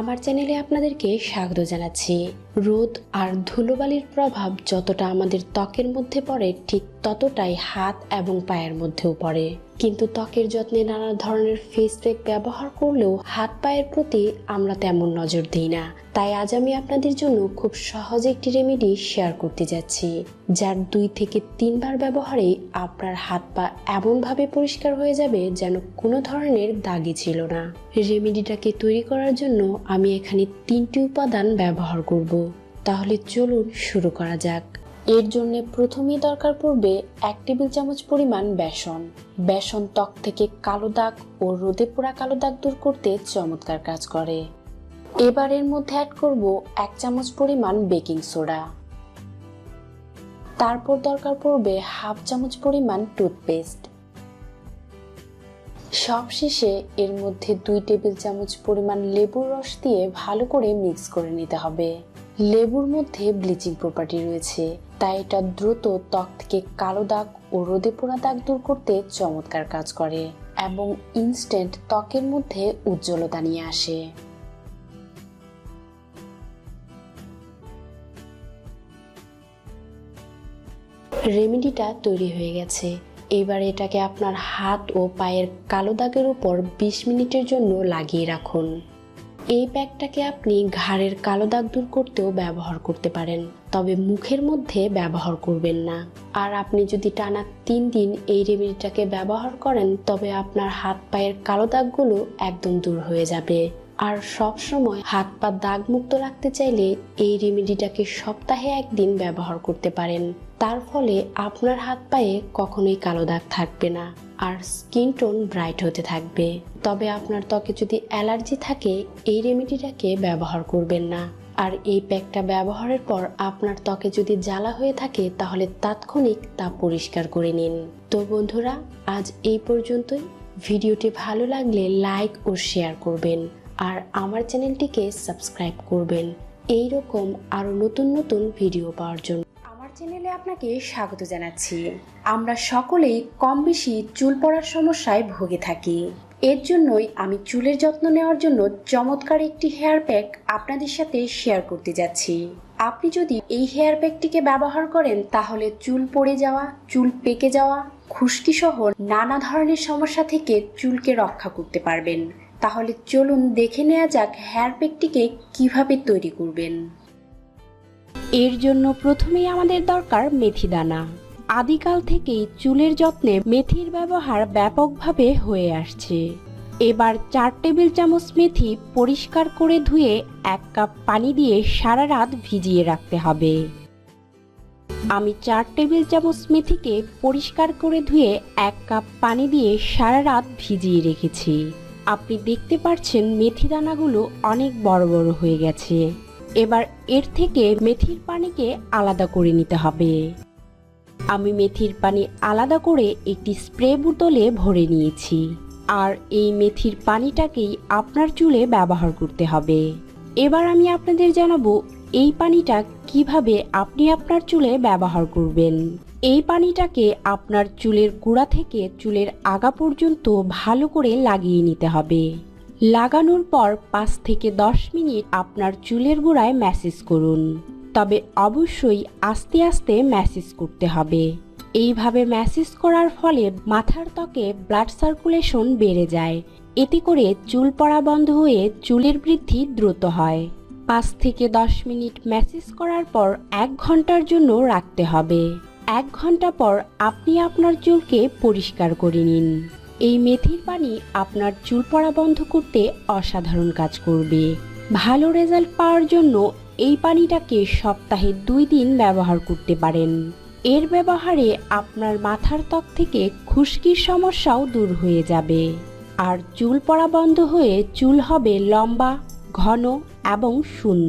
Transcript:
আমার চ্যানেলে আপনাদেরকে স্বাগত জানাচ্ছি। রোদ আর ধুলোবালির প্রভাব যতটা আমাদের ত্বকের মধ্যে পড়ে, ঠিক ততটাই হাত এবং পায়ের মধ্যেও পড়ে। কিন্তু ত্বকের যত্নে নানা ধরনের ফেস প্যাক ব্যবহার করলেও হাত পায়ের প্রতি আমরা তেমন নজর দিই না। তাই আজ আমি আপনাদের জন্য খুব সহজ একটি রেমেডি শেয়ার করতে যাচ্ছি, যার দুই থেকে তিনবার ব্যবহারে আপনার হাত পা এমনভাবে পরিষ্কার হয়ে যাবে যেন কোনো ধরনের দাগই ছিল না। রেমেডিটাকে তৈরি করার জন্য আমি এখানে তিনটি উপাদান ব্যবহার করব। তাহলে চলুন শুরু করা যাক। এর জন্য প্রথমেই দরকার পড়বে এক টেবিল চামচ পরিমাণ বেসন। বেসন ত্বক থেকে কালো দাগ ও রোদে পোড়া কালো দাগ দূর করতে চমৎকার কাজ করে। এবার এর মধ্যে অ্যাড করব এক চামচ পরিমাণ বেকিং সোডা তারপর দরকার পড়বে হাফ চামচ পরিমাণ টুথপেস্ট সবশেষে এর মধ্যে দুই টেবিল চামচ পরিমাণ লেবুর রস দিয়ে ভালো করে মিক্স করে নিতে হবে। লেবুর মধ্যে ব্লিচিং প্রপার্টি রয়েছে। তাই এটা দ্রুত ত্বক থেকে কালো দাগ ও রোদে পোড়া দাগ দূর করতে চমৎকার কাজ করে এবং ইনস্ট্যান্ট ত্বকের মধ্যে উজ্জ্বলতা নিয়ে আসে। রেমেডিটা তৈরি হয়ে গেছে। এবার এটাকে আপনার হাত ও পায়ের কালো দাগের উপর বিশ মিনিটের জন্য লাগিয়ে রাখুন। এই প্যাকটাকে আপনি ঘাড়ের কালো দাগ দূর করতেও ব্যবহার করতে পারেন, তবে মুখের মধ্যে ব্যবহার করবেন না। আর আপনি যদি টানা তিন দিন এই রেমেডিটাকে ব্যবহার করেন, তবে আপনার হাত পায়ের কালো দাগগুলো একদম দূর হয়ে যাবে। আর সব সময় হাত পা দাগ মুক্ত রাখতে চাইলে এই রেমেডিটাকে সপ্তাহে একদিন ব্যবহার করতে পারেন। তার ফলে আপনার হাত পায়ে কখনোই কালো দাগ থাকবে না আর স্কিন টোন ব্রাইট হতে থাকবে। তবে আপনার ত্বকে যদি অ্যালার্জি থাকে, এই রেমেডিটাকে ব্যবহার করবেন না। আর এই প্যাকটা ব্যবহারের পর আপনার ত্বকে যদি জ্বালা হয়ে থাকে, তাহলে তাৎক্ষণিক তা পরিষ্কার করে নিন। তো বন্ধুরা, আজ এই পর্যন্তই। ভিডিওটি ভালো লাগলে লাইক ও শেয়ার করবেন। আর আমার চ্যানেলটিকে সাবস্ক্রাইব করবেন। এই রকম আরও নতুন নতুন ভিডিও পাওয়ার জন্য আমার চ্যানেলে আপনাকে স্বাগত জানাচ্ছি। আমরা সকলেই কম বেশি চুল পড়ার সমস্যায় ভুগে থাকি। এর জন্যই আমি চুলের যত্ন নেওয়ার জন্য চমৎকার একটি হেয়ার প্যাক আপনাদের সাথে শেয়ার করতে যাচ্ছি। আপনি যদি এই হেয়ার প্যাকটিকে ব্যবহার করেন, তাহলে চুল পড়ে যাওয়া, চুল পেকে যাওয়া খুশকি সহ নানা ধরনের সমস্যা থেকে চুলকে রক্ষা করতে পারবেন। তাহলে চলুন দেখে নেওয়া যাক হেয়ার প্যাকটিকে কীভাবে তৈরি করবেন। এর জন্য প্রথমেই আমাদের দরকার মেথি দানা। আদিকাল থেকেই চুলের যত্নে মেথির ব্যবহার ব্যাপকভাবে হয়ে আসছে। এবার চার টেবিল চামচ মেথি পরিষ্কার করে ধুয়ে এক কাপ পানি দিয়ে সারা রাত ভিজিয়ে রাখতে হবে। আমি চার টেবিল চামচ মেথিকে পরিষ্কার করে ধুয়ে এক কাপ পানি দিয়ে সারা রাত ভিজিয়ে রেখেছি। আপনি দেখতে পাচ্ছেন মেথি দানাগুলো অনেক বড় বড় হয়ে গেছে। এবার এর থেকে মেথির পানিকে আলাদা করে নিতে হবে। আমি মেথির পানি আলাদা করে একটি স্প্রে বোতলে ভরে নিয়েছি। আর এই মেথির পানিটাকেই আপনার চুলে ব্যবহার করতে হবে। এবার আমি আপনাদের জানাব এই পানিটা কীভাবে আপনি আপনার চুলে ব্যবহার করবেন। এই পানিটাকে আপনার চুলের গোড়া থেকে চুলের আগা পর্যন্ত ভালো করে লাগিয়ে নিতে হবে। লাগানোর পর পাঁচ থেকে দশ মিনিট আপনার চুলের গোড়ায় ম্যাসেজ করুন। তবে অবশ্যই আস্তে আস্তে ম্যাসেজ করতে হবে। এইভাবে ম্যাসেজ করার ফলে মাথার ত্বকে ব্লাড সার্কুলেশন বেড়ে যায়। এতে করে চুল পড়া বন্ধ হয়ে চুলের বৃদ্ধি দ্রুত হয়। পাঁচ থেকে দশ মিনিট ম্যাসেজ করার পর এক ঘণ্টার জন্য রাখতে হবে। এক ঘণ্টা পর আপনি আপনার চুলকে পরিষ্কার করে নিন। এই মেথির পানি আপনার চুল পড়া বন্ধ করতে অসাধারণ কাজ করবে। ভালো রেজাল্ট পাওয়ার জন্য এই পানিটাকে সপ্তাহে দুই দিন ব্যবহার করতে পারেন। এর ব্যবহারে আপনার মাথার ত্বক থেকে খুশকির সমস্যাও দূর হয়ে যাবে। আর চুল পড়া বন্ধ হয়ে চুল হবে লম্বা, ঘন এবং সুন্দর।